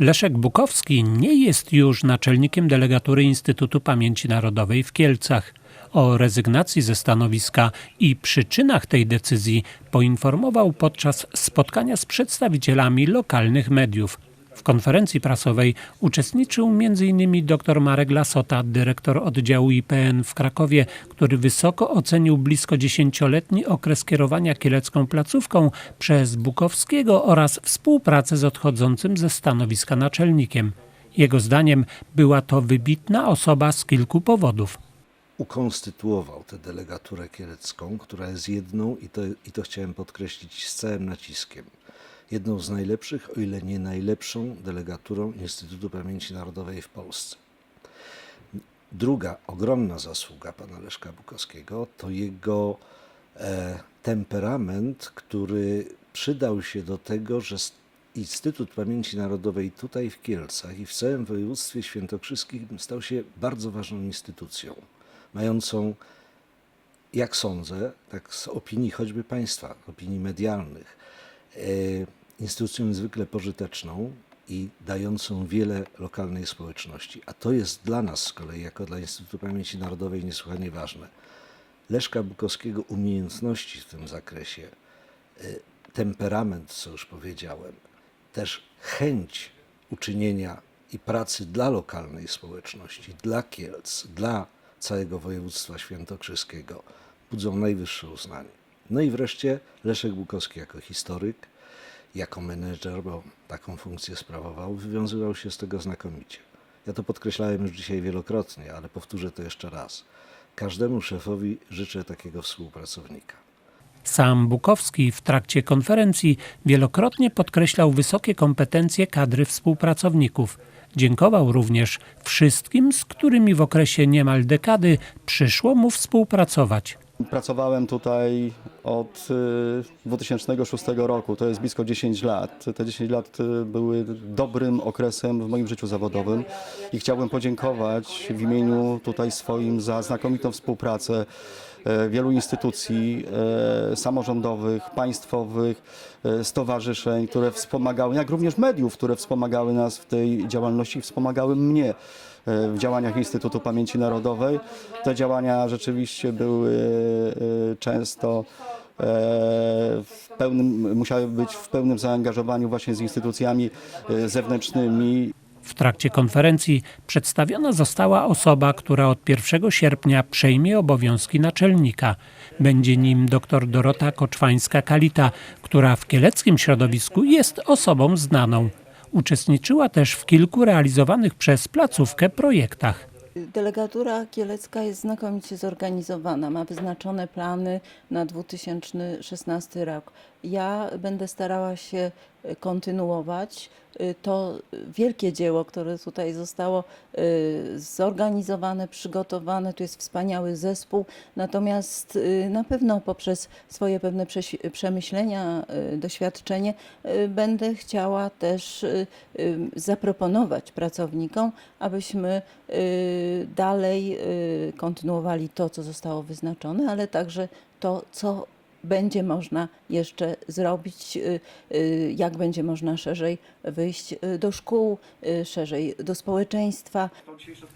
Leszek Bukowski nie jest już naczelnikiem delegatury Instytutu Pamięci Narodowej w Kielcach. O rezygnacji ze stanowiska i przyczynach tej decyzji poinformował podczas spotkania z przedstawicielami lokalnych mediów. W konferencji prasowej uczestniczył m.in. dr Marek Lasota, dyrektor oddziału IPN w Krakowie, który wysoko ocenił blisko dziesięcioletni okres kierowania kielecką placówką przez Bukowskiego oraz współpracę z odchodzącym ze stanowiska naczelnikiem. Jego zdaniem była to wybitna osoba z kilku powodów. ukonstytuował tę delegaturę kielecką, która jest jedną, i to, i to chciałem podkreślić z całym naciskiem, jedną z najlepszych, o ile nie najlepszą delegaturą Instytutu Pamięci Narodowej w Polsce. Druga ogromna zasługa pana Leszka Bukowskiego to jego e, temperament, który przydał się do tego, że Instytut Pamięci Narodowej tutaj w Kielcach i w całym województwie świętokrzyskim stał się bardzo ważną instytucją, mającą, jak sądzę, tak z opinii choćby państwa, opinii medialnych, e, instytucją niezwykle pożyteczną i dającą wiele lokalnej społeczności. A to jest dla nas z kolei, jako dla Instytutu Pamięci Narodowej, niesłychanie ważne. Leszka Bukowskiego umiejętności w tym zakresie, y, temperament, co już powiedziałem, też chęć uczynienia i pracy dla lokalnej społeczności, dla Kielc, dla całego województwa świętokrzyskiego budzą najwyższe uznanie. No i wreszcie Leszek Bukowski jako historyk, jako menedżer, bo taką funkcję sprawował, wywiązywał się z tego znakomicie. Ja to podkreślałem już dzisiaj wielokrotnie, ale powtórzę to jeszcze raz. Każdemu szefowi życzę takiego współpracownika. Sam Bukowski w trakcie konferencji wielokrotnie podkreślał wysokie kompetencje kadry współpracowników. Dziękował również wszystkim, z którymi w okresie niemal dekady przyszło mu współpracować. Pracowałem tutaj od y, 2006 roku, to jest blisko 10 lat. Te 10 lat y, były dobrym okresem w moim życiu zawodowym i chciałbym podziękować w imieniu tutaj swoim za znakomitą współpracę wielu instytucji e, samorządowych, państwowych, e, stowarzyszeń, które wspomagały, jak również mediów, które wspomagały nas w tej działalności, wspomagały mnie e, w działaniach Instytutu Pamięci Narodowej. Te działania rzeczywiście były e, często e, w pełnym, musiały być w pełnym zaangażowaniu właśnie z instytucjami e, zewnętrznymi. W trakcie konferencji przedstawiona została osoba, która od 1 sierpnia przejmie obowiązki naczelnika. Będzie nim dr Dorota Koczwańska-Kalita, która w kieleckim środowisku jest osobą znaną. Uczestniczyła też w kilku realizowanych przez placówkę projektach. Delegatura kielecka jest znakomicie zorganizowana, ma wyznaczone plany na 2016 rok. Ja będę starała się y, kontynuować y, to wielkie dzieło, które tutaj zostało y, zorganizowane, przygotowane. Tu jest wspaniały zespół, natomiast na pewno poprzez swoje pewne przemyślenia, doświadczenie będę chciała też zaproponować pracownikom, abyśmy dalej kontynuowali to, co zostało wyznaczone, ale także to, co będzie można jeszcze zrobić, y, y, jak będzie można szerzej wyjść y, do szkół, szerzej do społeczeństwa.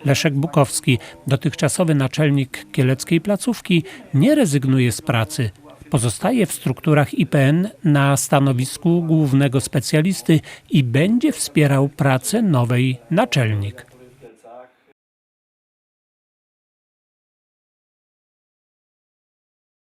Leszek Bukowski, dotychczasowy naczelnik kieleckiej placówki, nie rezygnuje z pracy. Pozostaje w strukturach IPN na stanowisku głównego specjalisty i będzie wspierał pracę nowej naczelnik.